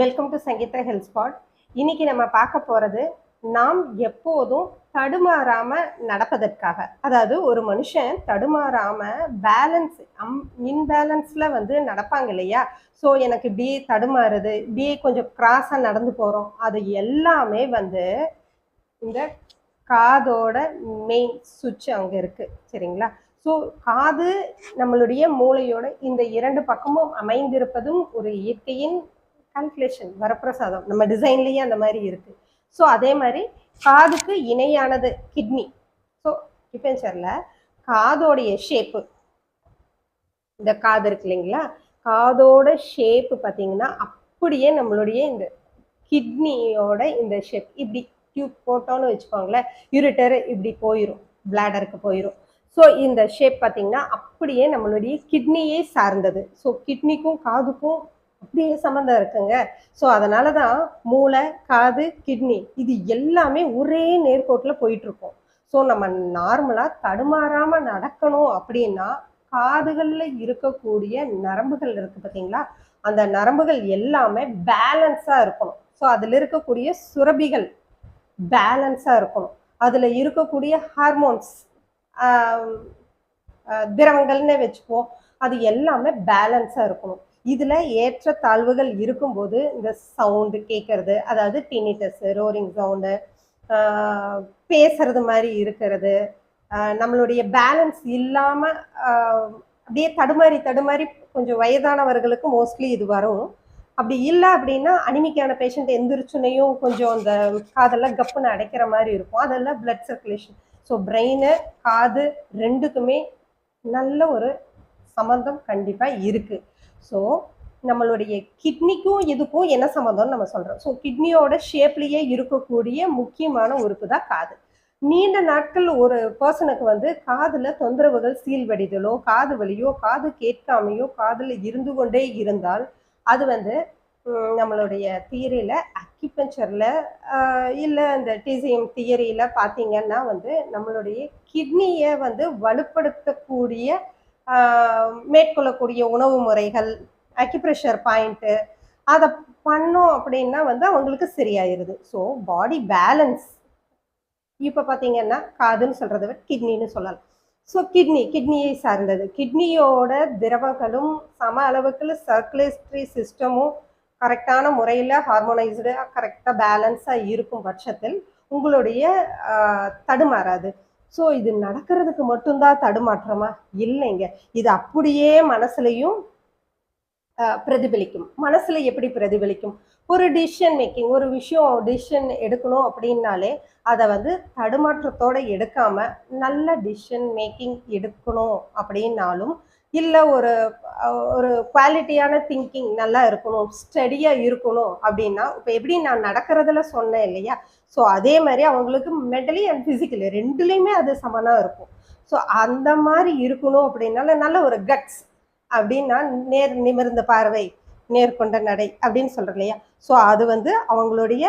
Welcome to Sangeetha health spot இன்னைக்கு நம்ம பார்க்க போறது நாம் எப்போதும் தடுமாறாம நடப்பதற்காக. அதாவது ஒரு மனுஷன் தடுமாறாம பேலன்ஸ் அம் இன்பேலன்ஸ்ல வந்து நடப்பாங்க இல்லையா? ஸோ எனக்கு பிஏ தடுமாறுது. பிஏ கொஞ்சம் கிராஸா நடந்து போறோம். அது எல்லாமே வந்து இந்த காதோட மெயின் சுவிட்ச் அங்கே இருக்கு. சரிங்களா? ஸோ காது நம்மளுடைய மூளையோட இந்த இரண்டு பக்கமும் அமைந்திருப்பதும் ஒரு இயற்கையின் கால்குலேஷன் வரப்பிரசாதம். நம்ம டிசைன்லேயே அந்த மாதிரி இருக்குது ஸோ அதே மாதிரி காதுக்கு இணையானது கிட்னி ஸோ டிஃபென்சரில் காதோடைய ஷேப்பு இந்த காது இருக்கு இல்லைங்களா? காதோட ஷேப்பு பார்த்தீங்கன்னா அப்படியே நம்மளுடைய இந்த கிட்னியோட இந்த ஷேப் இப்படி டியூப் போட்டோன்னு வச்சுக்கோங்களேன் யூரிட்டர் இப்படி போயிடும் பிளாடருக்கு போயிடும் ஸோ இந்த ஷேப் பார்த்தீங்கன்னா அப்படியே நம்மளுடைய கிட்னியே சார்ந்தது. ஸோ கிட்னிக்கும் காதுக்கும் அப்படி சம்மந்தம் இருக்குங்க. ஸோ அதனால தான் மூளை காது கிட்னி இது எல்லாமே ஒரே நேர்கோட்டில் போயிட்டுருக்கோம். ஸோ நம்ம நார்மலாக தடுமாறாமல் நடக்கணும் அப்படின்னா காதுகளில் இருக்கக்கூடிய நரம்புகள் இருக்குது பார்த்தீங்களா அந்த நரம்புகள் எல்லாமே பேலன்ஸாக இருக்கணும். ஸோ அதில் இருக்கக்கூடிய சுரபிகள் பேலன்ஸாக இருக்கணும். அதில் இருக்கக்கூடிய ஹார்மோன்ஸ் திரவங்கள்னே வச்சுப்போம் அது எல்லாமே பேலன்ஸாக இருக்கணும். இதில் ஏற்ற தாழ்வுகள் இருக்கும்போது இந்த சவுண்டு கேட்கறது அதாவது டினிட்டஸு ரோரிங் சவுண்டு பேசுறது மாதிரி இருக்கிறது. நம்மளுடைய பேலன்ஸ் இல்லாமல் அப்படியே தடுமாறி தடுமாறி கொஞ்சம் வயதானவர்களுக்கு மோஸ்ட்லி இது வரும். அப்படி இல்லை அப்படின்னா அனிமிக்கான பேஷண்ட் எந்திரிச்சுனையும் கொஞ்சம் அந்த காதெல்லாம் கப்புன்னு அடைக்கிற மாதிரி இருக்கும். அதெல்லாம் பிளட் சர்க்குலேஷன் ஸோ பிரெயின் காது ரெண்டுக்குமே நல்ல ஒரு சம்மந்தம் கண்டிப்பாக இருக்குது ஸோ நம்மளுடைய கிட்னிக்கும் இதுக்கும் என்ன சம்மந்தம்னு நம்ம சொல்கிறோம் ஸோ கிட்னியோட ஷேப்லேயே இருக்கக்கூடிய முக்கியமான உறுப்பு தான் காது. நீண்ட நாட்கள் ஒரு பர்சனுக்கு வந்து காதில் தொந்தரவுகள் சீல் வடிதலோ காது வலியோ காது கேட்காமையோ காதில் இருந்து கொண்டே இருந்தால் அது வந்து நம்மளுடைய தியரியில் அக்கிபஞ்சரில் இல்லை இந்த டிசிஎம் தியரியில் பார்த்தீங்கன்னா வந்து நம்மளுடைய கிட்னியை வந்து வலுப்படுத்தக்கூடிய மேற்கொள்ளக்கூடிய உணவு முறைகள் அக்கிப்ரெஷர் பாயிண்ட்டு அதை பண்ணோம் அப்படின்னா வந்து அவங்களுக்கு சரியாயிருது. ஸோ பாடி பேலன்ஸ் இப்போ பார்த்தீங்கன்னா காதுன்னு சொல்கிறத விட கிட்னின்னு சொல்லலாம். ஸோ கிட்னி கிட்னியை சார்ந்தது. கிட்னியோட திரவங்களும் சம அளவுக்கு சர்க்குலேட்டரி சிஸ்டமும் கரெக்டான முறையில் ஹார்மோனைஸ்டு கரெக்டாக பேலன்ஸாக இருக்கும் பட்சத்தில் உங்களுடைய தடுமாறாது. ஸோ இது நடக்கிறதுக்கு மட்டும்தான் தடுமாற்றமா? இல்லைங்க. இது அப்படியே மனசுலையும் பிரதிபலிக்கும். மனசுல எப்படி பிரதிபலிக்கும்? ஒரு டிசிஷன் மேக்கிங் ஒரு விஷயம் டிசிஷன் எடுக்கணும் அப்படின்னாலே அதை வந்து தடுமாற்றத்தோட எடுக்காம நல்ல டிசிஷன் மேக்கிங் எடுக்கணும் அப்படின்னாலும் இல்லை ஒரு ஒரு குவாலிட்டியான திங்கிங் நல்லா இருக்கணும் ஸ்டடியாக இருக்கணும் அப்படின்னா இப்போ எப்படி நான் நடக்கிறதுல சொன்னேன் இல்லையா? ஸோ அதே மாதிரி அவங்களுக்கு மென்டலி அண்ட் ஃபிசிக்கலி ரெண்டுலேயுமே அது சமனாக இருக்கும். ஸோ அந்த மாதிரி இருக்கணும் அப்படின்னால நல்ல ஒரு கட்ஸ் அப்படின்னா நேர் நிமிர்ந்த பார்வை நேர்கொண்ட நடை அப்படின்னு சொல்கிறோம் இல்லையா? ஸோ அது வந்து அவங்களுடைய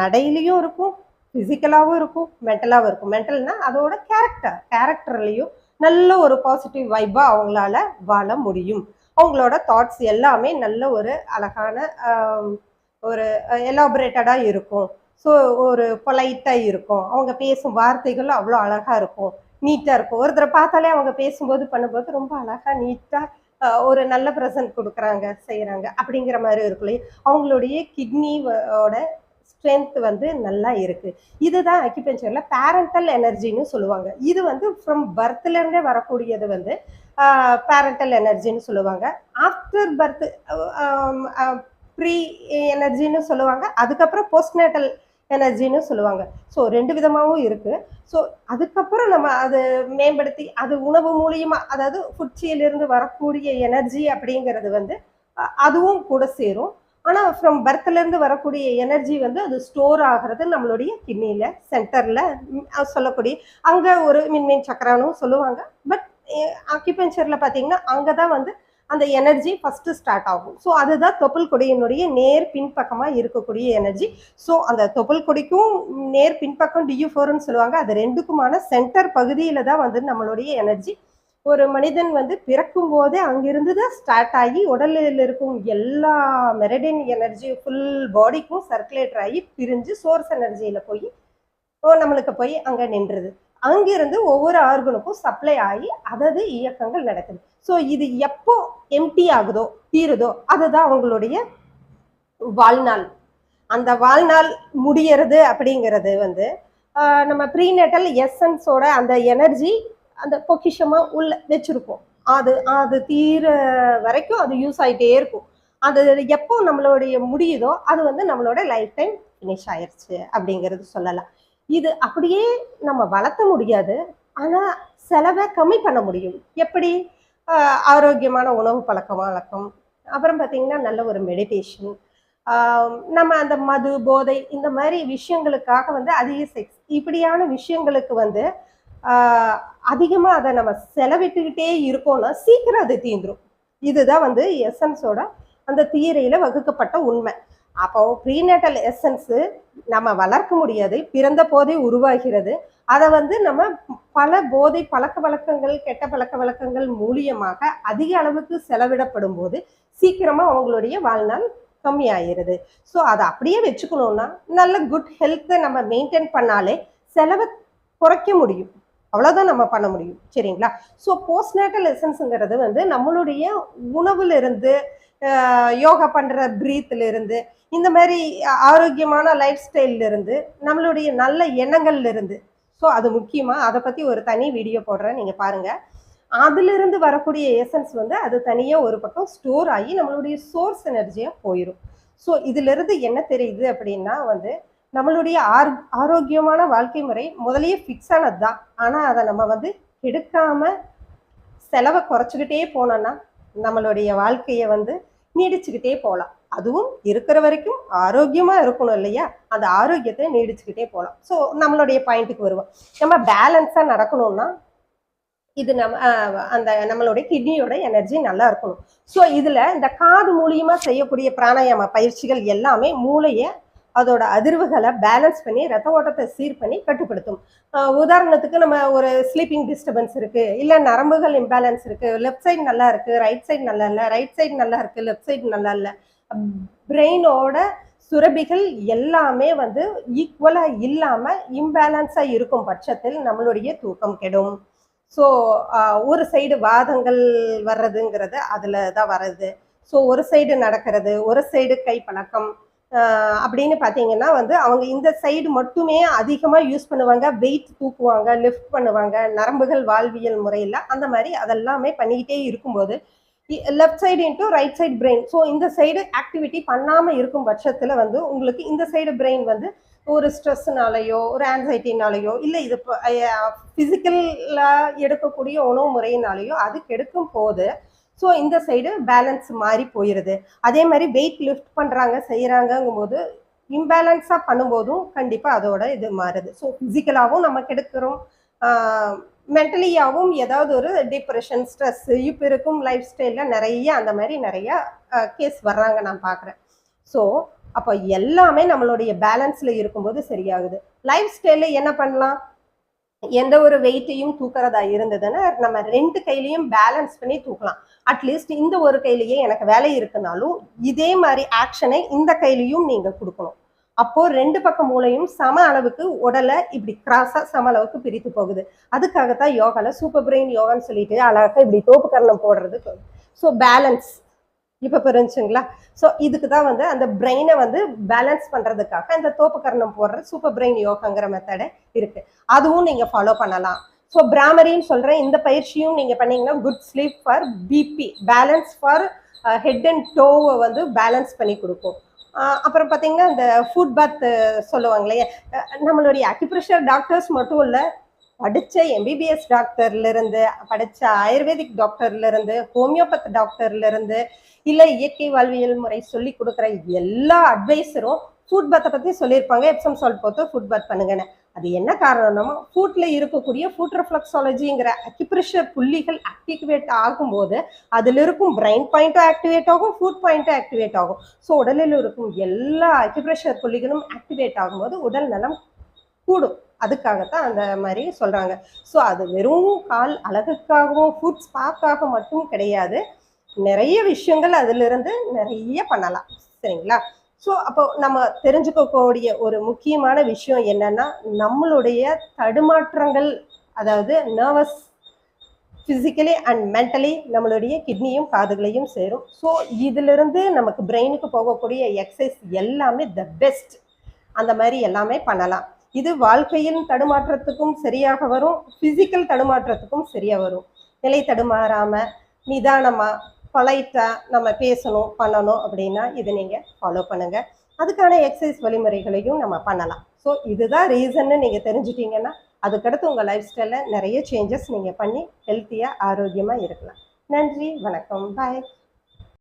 நடையிலையும் இருக்கும் ஃபிசிக்கலாகவும் இருக்கும் மென்டலாகவும் இருக்கும். மென்டல்னால் அதோட கேரக்டர் கேரக்டர்லேயும் நல்ல ஒரு பாசிட்டிவ் வைப்பாக அவங்களால வாழ முடியும். அவங்களோட தாட்ஸ் எல்லாமே நல்ல ஒரு அழகான ஒரு எலாபரேட்டடாக இருக்கும். ஸோ ஒரு பொலைட்டாக இருக்கும். அவங்க பேசும் வார்த்தைகளும் அவ்வளோ அழகாக இருக்கும். நீட்டாக இருக்கும். ஒருத்தரை பார்த்தாலே அவங்க பேசும்போது பண்ணும்போது ரொம்ப அழகாக நீட்டாக ஒரு நல்ல ப்ரெசன்ட் கொடுக்குறாங்க செய்கிறாங்க அப்படிங்கிற மாதிரி இருக்குல்லையே அவங்களுடைய கிட்னியோட ஸ்ட்ரென்த் வந்து நல்லா இருக்குது இதுதான் அக்யூபென்ச்சரில் பேரண்டல் எனர்ஜின்னு சொல்லுவாங்க. இது வந்து ஃப்ரம் பர்த்லேருந்தே வரக்கூடியது வந்து பேரண்டல் எனர்ஜின்னு சொல்லுவாங்க. ஆஃப்டர் பர்த் ப்ரீ எனர்ஜின்னு சொல்லுவாங்க. அதுக்கப்புறம் போஸ்ட்நேட்டல் எனர்ஜின்னு சொல்லுவாங்க. ஸோ ரெண்டு விதமாகவும் இருக்குது ஸோ அதுக்கப்புறம் நம்ம அது மேம்படுத்தி அது உணவு மூலியமாக அதாவது ஃபுட்சியிலிருந்து வரக்கூடிய எனர்ஜி அப்படிங்கிறது வந்து அதுவும் கூட சேரும். ஆனால் ஃப்ரம் பர்த்லேருந்து வரக்கூடிய எனர்ஜி வந்து அது ஸ்டோர் ஆகிறது நம்மளுடைய கிட்னியில் சென்டரில் சொல்லக்கூடிய அங்கே ஒரு மின்மீன் சக்கரானும் சொல்லுவாங்க. பட் ஆக்கிபென்ச்சரில் பார்த்தீங்கன்னா அங்கே தான் வந்து அந்த எனர்ஜி ஃபஸ்ட்டு ஸ்டார்ட் ஆகும். ஸோ அதுதான் தொப்புள் கொடியினுடைய நேர் பின்பக்கமாக இருக்கக்கூடிய எனர்ஜி ஸோ அந்த தொப்புள் கொடிக்கும் நேர் பின்பக்கம் டியூ ஃபோர்னு சொல்லுவாங்க. அது ரெண்டுக்குமான சென்டர் பகுதியில் தான் வந்து நம்மளுடைய எனர்ஜி ஒரு மனிதன் வந்து பிறக்கும் போதே அங்கிருந்து தான் ஸ்டார்ட் ஆகி உடலில் இருக்கும் எல்லா மெரடின் எனர்ஜி ஃபுல் பாடிக்கும் சர்க்குலேட் ஆகி பிரிஞ்சு சோர்ஸ் எனர்ஜியில் போய் நம்மளுக்கு போய் அங்கே நின்றுது. அங்கிருந்து ஒவ்வொரு ஆர்கனுக்கும் சப்ளை ஆகி அதது இயக்கங்கள் நடக்குது. ஸோ இது எப்போ எம்டி ஆகுதோ தீருதோ அதுதான் அவங்களுடைய வாழ்நாள். அந்த வாழ்நாள் முடியறது அப்படிங்கிறது வந்து நம்ம ப்ரீநெட்டல் எசன்ஸோட அந்த எனர்ஜி அந்த பொக்கிஷமாக உள்ள வச்சுருக்கோம். அது அது தீர வரைக்கும் அது யூஸ் ஆகிட்டே இருக்கும். அது எப்போ நம்மளுடைய முடியுதோ அது வந்து நம்மளோட லைஃப் டைம் ஃபினிஷ் ஆயிடுச்சு அப்படிங்கிறது சொல்லலாம். இது அப்படியே நம்ம வளர்த்த முடியாது. ஆனால் செலவை கம்மி பண்ண முடியும். எப்படி? ஆரோக்கியமான உணவு பழக்க வழக்கம். அப்புறம் பார்த்தீங்கன்னா நல்ல ஒரு மெடிடேஷன் நம்ம அந்த மது போதை இந்த மாதிரி விஷயங்களுக்காக வந்து அதிக செக்ஸ் இப்படியான விஷயங்களுக்கு வந்து அதிகமாக அதை நம்ம செலவிட்டுக்கிட்டே இருக்கோம்னா சீக்கிரம் அது தீந்துடும் இதுதான் வந்து எசன்ஸோட அந்த தியரியில வகுக்கப்பட்ட உண்மை. அப்போ ப்ரீநேட்டல் எசன்ஸு நம்ம வளர்க்க முடியாது பிறந்த போதே உருவாகிறது. அதை வந்து நம்ம பல போதை பழக்க வழக்கங்கள் கெட்ட பழக்க வழக்கங்கள் மூலியமாக அதிக அளவுக்கு செலவிடப்படும் போது சீக்கிரமாக அவங்களுடைய வாழ்நாள் கம்மியாயிருது ஸோ அதை அப்படியே வச்சுக்கணும்னா நல்ல குட் ஹெல்த்தை நம்ம மெயின்டைன் பண்ணாலே செலவை குறைக்க முடியும். அவ்வளோதான் நம்ம பண்ண முடியும். சரிங்களா? ஸோ போஸ்ட்நேட்டல் எசன்ஸுங்கிறது வந்து நம்மளுடைய உணவுலேருந்து யோகா பண்ணுற பிரீத்ல இந்த மாதிரி ஆரோக்கியமான லைஃப் ஸ்டைல்லிருந்து நம்மளுடைய நல்ல எண்ணங்கள்லேருந்து ஸோ அது முக்கியமாக அதை பற்றி ஒரு தனி வீடியோ போடுறேன் நீங்கள் பாருங்கள் அதிலிருந்து வரக்கூடிய எசன்ஸ் வந்து அது தனியாக ஒரு பக்கம் ஸ்டோர் ஆகி நம்மளுடைய சோர்ஸ் எனர்ஜியாக போயிடும் ஸோ இதிலிருந்து என்ன தெரியுது அப்படின்னா வந்து நம்மளுடைய ஆர் ஆரோக்கியமான வாழ்க்கை முறை முதலையே ஃபிக்ஸ் ஆனது தான் ஆனால் அதை நம்ம வந்து கெடுக்காம செலவை குறைச்சிக்கிட்டே போனோன்னா நம்மளுடைய வாழ்க்கையை வந்து நீடிச்சுக்கிட்டே போகலாம். அதுவும் இருக்கிற வரைக்கும் ஆரோக்கியமா இருக்கணும் இல்லையா? அந்த ஆரோக்கியத்தை நீடிச்சுக்கிட்டே போகலாம். ஸோ நம்மளுடைய பாயிண்ட்டுக்கு வருவோம். நம்ம பேலன்ஸாக நடக்கணும்னா இது நம்ம அந்த நம்மளுடைய கிட்னியோட எனர்ஜி நல்லா இருக்கணும். ஸோ இதுல இந்த காது மூலியமா செய்யக்கூடிய பிராணாயாம பயிற்சிகள் எல்லாமே மூளையை அதோட அதிர்வுகளை பேலன்ஸ் பண்ணி ரத்த ஓட்டத்தை சீர் பண்ணி கட்டுப்படுத்தும். உதாரணத்துக்கு நம்ம ஒரு ஸ்லீப்பிங் டிஸ்டர்பன்ஸ் இருக்கு இல்லை நரம்புகள் இம்பேலன்ஸ் இருக்கு லெஃப்ட் சைடு நல்லா இருக்கு ரைட் சைடு நல்லா இல்லை ரைட் சைடு நல்லா இருக்கு லெஃப்ட் சைடு நல்லா இல்லை. பிரெயினோட சுரபிகள் எல்லாமே வந்து ஈக்குவலா இல்லாம இம்பேலன்ஸா இருக்கும் பட்சத்தில் நம்மளுடைய தூக்கம் கெடும். ஸோ ஒரு சைடு வாதங்கள் வர்றதுங்கிறது அதில் தான் வர்றது. ஸோ ஒரு சைடு நடக்கிறது ஒரு சைடு கை பழக்கம். அப்படின்னு பார்த்தீங்கன்னா வந்து அவங்க இந்த சைடு மட்டுமே அதிகமாக யூஸ் பண்ணுவாங்க. வெயிட் தூக்குவாங்க லிஃப்ட் பண்ணுவாங்க நரம்புகள் வாழ்வியல் முறையில். அந்த மாதிரி அதெல்லாமே பண்ணிக்கிட்டே இருக்கும்போது left side into right side brain so இந்த சைடு ஆக்டிவிட்டி பண்ணாமல் இருக்கும் பட்சத்தில் வந்து உங்களுக்கு இந்த சைடு பிரெயின் வந்து ஒரு ஸ்ட்ரெஸ்னாலேயோ ஒரு ஆன்சைட்டினாலேயோ இல்லை இது ஃபிசிக்கலாக எடுக்கக்கூடிய உணவு முறையினாலேயோ அது கெடுக்கும் போது ஸோ இந்த சைடு பேலன்ஸ் மாறி போயிடுது அதே மாதிரி வெயிட் லிஃப்ட் பண்ணுறாங்க செய்கிறாங்கங்கும் போது இம்பேலன்ஸாக பண்ணும்போதும் கண்டிப்பாக அதோட இது மாறுது. ஸோ ஃபிசிக்கலாகவும் நம்ம கெடுக்கிறோம். மென்டலியாகவும் ஏதாவது ஒரு டிப்ரெஷன் ஸ்ட்ரெஸ் இப்போ இருக்கும் லைஃப் ஸ்டைலில் நிறைய அந்த மாதிரி நிறையா கேஸ் வர்றாங்க நான் பார்க்குறேன் ஸோ அப்போ எல்லாமே நம்மளுடைய பேலன்ஸில் இருக்கும்போது சரியாகுது. லைஃப் ஸ்டைலில் என்ன பண்ணலாம்? எந்த ஒரு வெயிட்டையும் தூக்குறதா இருந்ததுன்னா நம்ம ரெண்டு கையிலையும் பேலன்ஸ் பண்ணி தூக்கலாம். அட்லீஸ்ட் இந்த ஒரு கையிலேயே எனக்கு வேலை இருக்குனாலும் இதே மாதிரி ஆக்ஷனை இந்த கையிலையும் நீங்க கொடுக்கணும். அப்போ ரெண்டு பக்கம் மூளையும் சம அளவுக்கு உடலை இப்படி கிராஸா சம அளவுக்கு பிரித்து போகுது. அதுக்காகத்தான் யோகால சூப்பர் பிரெயின் யோகான்னு சொல்லிட்டு அழகாக இப்படி தோப்பு கரணம் போடுறது. ஸோ பேலன்ஸ் இப்போ புரிஞ்சுங்களா? ஸோ இதுக்கு தான் வந்து அந்த பிரெயினை வந்து பேலன்ஸ் பண்ணுறதுக்காக இந்த தோப்பு கரணம் போடுற சூப்பர் பிரெயின் யோகாங்கிற மெத்தடை இருக்குது அதுவும் நீங்கள் ஃபாலோ பண்ணலாம். ஸோ பிராமரின்னு சொல்கிறேன் இந்த பயிற்சியும் நீங்கள் பண்ணீங்கன்னா good sleep for BP balance for head and டோவை வந்து பேலன்ஸ் பண்ணி கொடுக்கும். அப்புறம் பார்த்தீங்கன்னா இந்த ஃபுட் பாத் சொல்லுவாங்க இல்லையா? நம்மளுடைய அக்யூப்ரெஷர் டாக்டர்ஸ் மட்டும் இல்லை படித்த எம்பிபிஎஸ் டாக்டர்லேருந்து படித்த ஆயுர்வேதிக் டாக்டர்லேருந்து ஹோமியோபத் டாக்டர்லேருந்து இல்லை இயற்கை வாழ்வியல் முறை சொல்லி கொடுக்குற எல்லா அட்வைஸரும் ஃபுட் பத்தை பற்றி சொல்லியிருப்பாங்க. எப்சம் சால்ட் போட்டு ஃபுட் பாத் பண்ணுங்கன்னு. அது என்ன காரணம்னா ஃபுட்டில் இருக்கக்கூடிய ஃபுட் ரிஃப்ளக்ஸாலஜிங்கிற அக்யூப்ரெஷர் புள்ளிகள் ஆக்டிவேட் ஆகும்போது அதில் இருக்கும் பிரைன் பாயிண்ட்டும் ஆக்டிவேட் ஆகும் ஃபுட் பாயிண்ட்டும் ஆக்டிவேட் ஆகும். ஸோ உடலில் இருக்கும் எல்லா அக்யூப்ரெஷர் புள்ளிகளும் ஆக்டிவேட் ஆகும்போது உடல் நலம் கூடும். அதுக்காகத்தான் அந்த மாதிரி சொல்கிறாங்க ஸோ அது வெறும் கால் அழகுக்காகவும் ஃபுட் ஸ்பாக்காக மட்டும் கிடையாது. நிறைய விஷயங்கள் அதிலிருந்து நிறைய பண்ணலாம். சரிங்களா? ஸோ அப்போ நம்ம தெரிஞ்சுக்கக்கூடிய ஒரு முக்கியமான விஷயம் என்னன்னா நம்மளுடைய தடுமாற்றங்கள் அதாவது நர்வஸ் ஃபிசிக்கலி அண்ட் மென்டலி நம்மளுடைய கிட்னியும் காதுகளையும் சேரும். ஸோ இதிலிருந்து நமக்கு பிரெயினுக்கு போகக்கூடிய எக்ஸசைஸ் எல்லாமே த பெஸ்ட் அந்த மாதிரி எல்லாமே பண்ணலாம். இது வாழ்க்கையின் தடுமாற்றத்துக்கும் சரியாக வரும். ஃபிசிக்கல் தடுமாற்றத்துக்கும் சரியாக வரும். நிலை தடுமாறாம நிதானமா பழைட்டாக நம்ம பேசணும் பண்ணணும் அப்படின்னா இது நீங்கள் ஃபாலோ பண்ணுங்கள் அதுக்கான எக்ஸசைஸ் வழிமுறைகளையும் நம்ம பண்ணலாம். ஸோ இதுதான் ரீசன்னு நீங்கள் தெரிஞ்சிட்டீங்கன்னா அதுக்கடுத்து உங்கள் லைஃப் ஸ்டைலில் நிறைய சேஞ்சஸ் நீங்கள் பண்ணி ஹெல்த்தியாக ஆரோக்கியமாக இருக்கலாம். நன்றி வணக்கம். பாய்